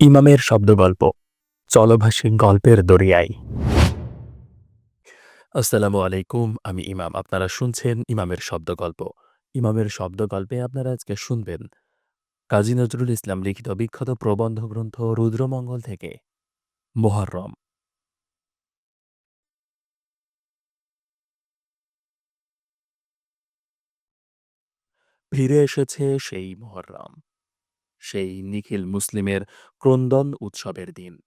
ইমামের শব্দগল্প। চলভাষী গল্পের দরিয়ায়। আসসালামু আলাইকুম, আমি ইমাম। আপনারা শুনছেন ইমামের শব্দগল্প। ইমামের শব্দগল্পে আপনারা আজকে শুনবেন, কাজী নজরুল ইসলাম লিখিত বিখ্যাত প্রবন্ধ গ্রন্থ রুদ্রমঙ্গল থেকে, মোহররম। ফিরে এসেছে সেই মোহররম। সেই নিখিল মুসলিমের ক্রন্দন উৎসবের দিন।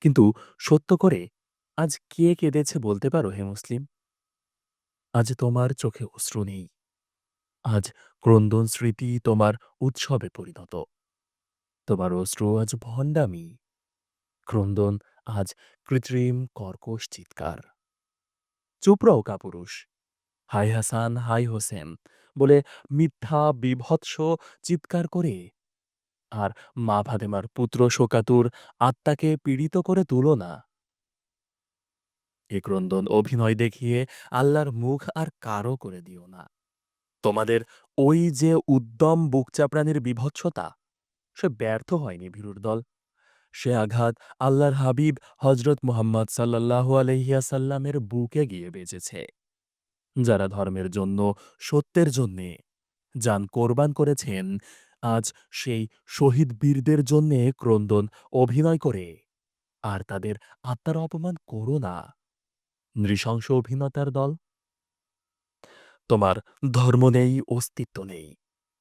কিন্তু সত্য করে আজ কে কেঁদেছে বলতে পারো হে মুসলিম? আজ তোমার চোখে অশ্রু নেই। আজ ক্রন্দন স্মৃতি তোমার উৎসবে পরিণত। তোমার অশ্রু আজ ভণ্ডামি। ক্রন্দন আজ কৃত্রিম কর্কশ চিৎকার। চুপ রও কাপুরুষ। হাই হাসান, হাই হোসেন বলে মিথ্যা, বিভৎস চিৎকার করে। আর মা ভাদেমার পুত্র শোকাতুর আত্মাকে পীড়িত করে তুলো না। এ ক্রন্দন অভিনয় দেখিয়ে আল্লাহর মুখ আর কারও করে দিও না। তোমাদের ওই যে উদ্যম বুকচাপড়ানির বিভৎসতা, সে ব্যর্থ হয়নি ভীরুর দল। সে আঘাত আল্লাহর হাবিব হজরত মুহাম্মদ সাল্লাহ আলহিয়াসাল্লামের বুকে গিয়ে বেজেছে যারা ধর্মের জন্য সত্যের জন্যে যান কোরবান করেছেন, আজ সেই শহীদ বীরদের জন্যে ক্রন্দন অভিনয় করে। আর তাদের আত্মার অপমান করো না। নৃশংস অভিনেতার দল। তোমার ধর্ম নেই, অস্তিত্ব নেই।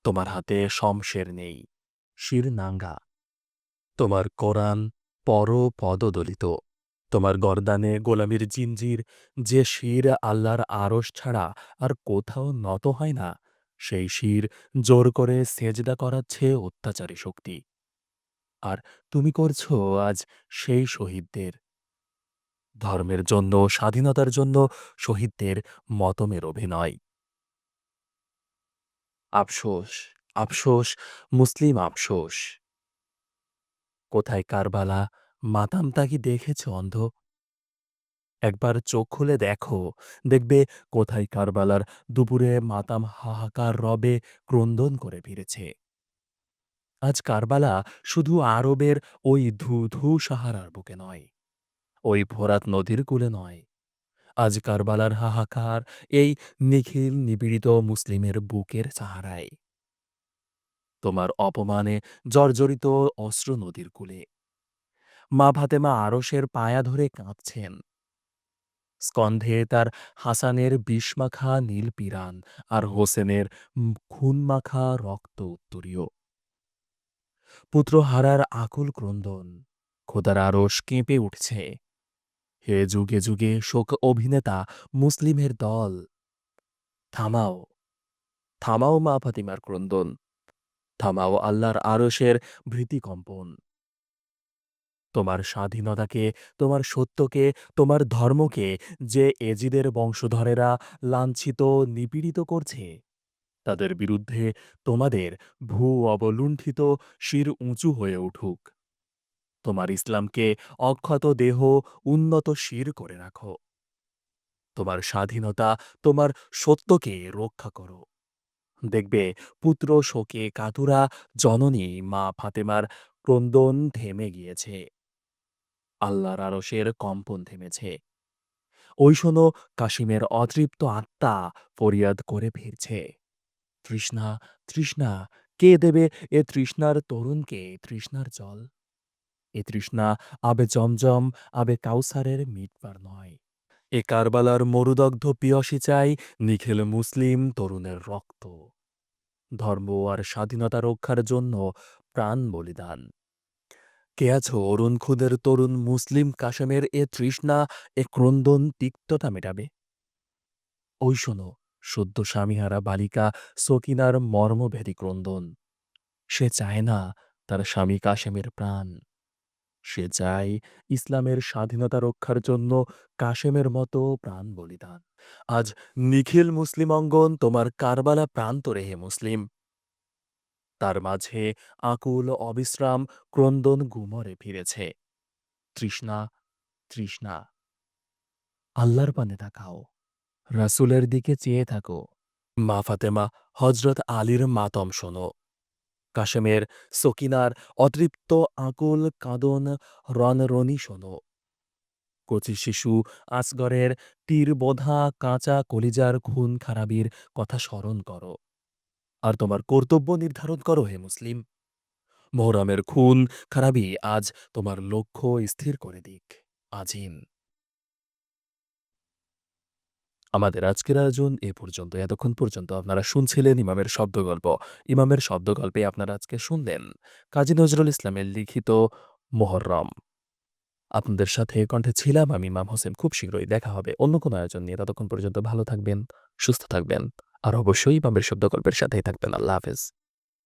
তোমার হাতে শমশের নেই শির নাঙ্গা তোমার কোরআন পর পদদলিত তোমার গরদানে গোলামির জিঞ্জির, যে শির আল্লাহর আরশ ছাড়া আর কোথাও নত হয় না, সেই শির জোর করে সেজদা করাচ্ছে অত্যাচারী শক্তি। আর তুমি করছ আজ সেই শহীদদের। ধর্মের জন্য, স্বাধীনতার জন্য শহীদদের মতমের অভিনয়। আফসোস আফসোস, মুসলিম আফসোস। কোথায় কারবালা মাতামতা কি দেখেছ অন্ধ? একবার চোখ খুলে দেখো, দেখবে কোথায় কারবালার দুপুরে মাতাম হাহাকার রবে ক্রন্দন করে ফিরেছে। আজ কারবালা শুধু আরবের ওই ধু ধু সাহারার বুকে নয়, ওই ফোরাত নদীর কূলে নয়, আজ কারবালার হাহাকার এই নিখিল নিপীড়িত মুসলিমের বুকের সাহারায়। তোমার অপমানে জর্জরিত অস্ত্র নদীর কূলে মা ফাতেমা আরসের পায়া ধরে কাঁদছেন। স্কন্ধে তার হাসানের বিষমাখা নীল পিরান আর হোসেনের খুনমাখা রক্ত উত্তরীয়। পুত্র হারার আকুল ক্রন্দন, খোদার আরস কেঁপে উঠছে। হে যুগে যুগে শোক অভিনেতা, মুসলিমের দল। থামাও থামাও মা ফাতিমার ক্রন্দন, থামাও আল্লাহর আরসের ভৃতিকম্পন। তোমার স্বাধীনতাকে, তোমার সত্যকে, তোমার ধর্মকে যে এজিদের বংশধরেরা লাঞ্ছিত, নিপীড়িত করছে। তাদের বিরুদ্ধে তোমাদের ভূ অবলুণ্ঠিত শির উঁচু হয়ে উঠুক। তোমার ইসলামকে অক্ষত দেহ উন্নত শির করে রাখো। তোমার স্বাধীনতা, তোমার সত্যকে রক্ষা করো। দেখবে পুত্র শোকে কাতুরা, জননী মা ফাতেমার ক্রন্দন থেমে গিয়েছে। আল্লাহর আরসের কম্পন থেমেছে। ওই শোনো, কাশিমের অতৃপ্ত আত্মা ফরিয়াদ করে ফিরছে। তৃষ্ণা তৃষ্ণা, কে দেবে এ তৃষ্ণার তরুণকে, তৃষ্ণার জল? এ তৃষ্ণা আবে জমজম, আবে কাউসারের মিটবার নয়। এ কারবালার মরুদগ্ধ পিয়সী চাই, নিখিল মুসলিম তরুণের রক্ত। ধর্ম আর স্বাধীনতা রক্ষার জন্য প্রাণ বলিদান। কে আছো? অরুণ খুদের তরুণ মুসলিম কাশেমের এ তৃষ্ণা, এ ক্রন্দন তিক্ততা মেটাবে। ওই শোনো, সদ্য স্বামীহারা বালিকা সকিনার মর্মভেদী ক্রন্দন। সে চায় না তার স্বামী কাশেমের প্রাণ। সে চায় ইসলামের স্বাধীনতা রক্ষার জন্য কাশেমের মতো প্রাণ বলিদান। আজ নিখিল মুসলিম অঙ্গন, তোমার কারবালা প্রান্তরে হে মুসলিম। তার মাঝে আকুল অবিশ্রাম ক্রন্দন গুমরে ফিরেছে। তৃষ্ণা তৃষ্ণা, আল্লাহর পানে তাকাও, রাসুলের দিকে চেয়ে থাকো। মা ফাতেমা হজরত আলীর মাতম শোনো। কাশেমের সকিনার অতৃপ্ত আকুল কাঁদন রনরনি শোনো। কচি শিশু আসগরের তীর বোধা কাঁচা কলিজার খুন খারাবির কথা স্মরণ করো। আর তোমার কর্তব্য নির্ধারণ করো হে মুসলিম। মোহরমের খুন খারাবি আজ তোমার লক্ষ্য স্থির করে দিক। আজিম আমাদের আজকের আয়োজন এ পর্যন্ত, এতক্ষণ পর্যন্ত আপনারা শুনছিলেন ইমামের শব্দগল্প। ইমামের শব্দগল্পে আপনারা আজকে শুনলেন কাজী নজরুল ইসলামের লিখিত মোহররম আপনাদের সাথে কণ্ঠে ছিলাম আমি ইমাম হোসেন। খুব শীঘ্রই দেখা হবে অন্য কোনো আয়োজন নিয়ে। ততক্ষণ পর্যন্ত ভালো থাকবেন, সুস্থ থাকবেন। আর অবশ্যই বামের শব্দকল্পের সাথেই থাকবেন। আল্লাহ হাফেজ।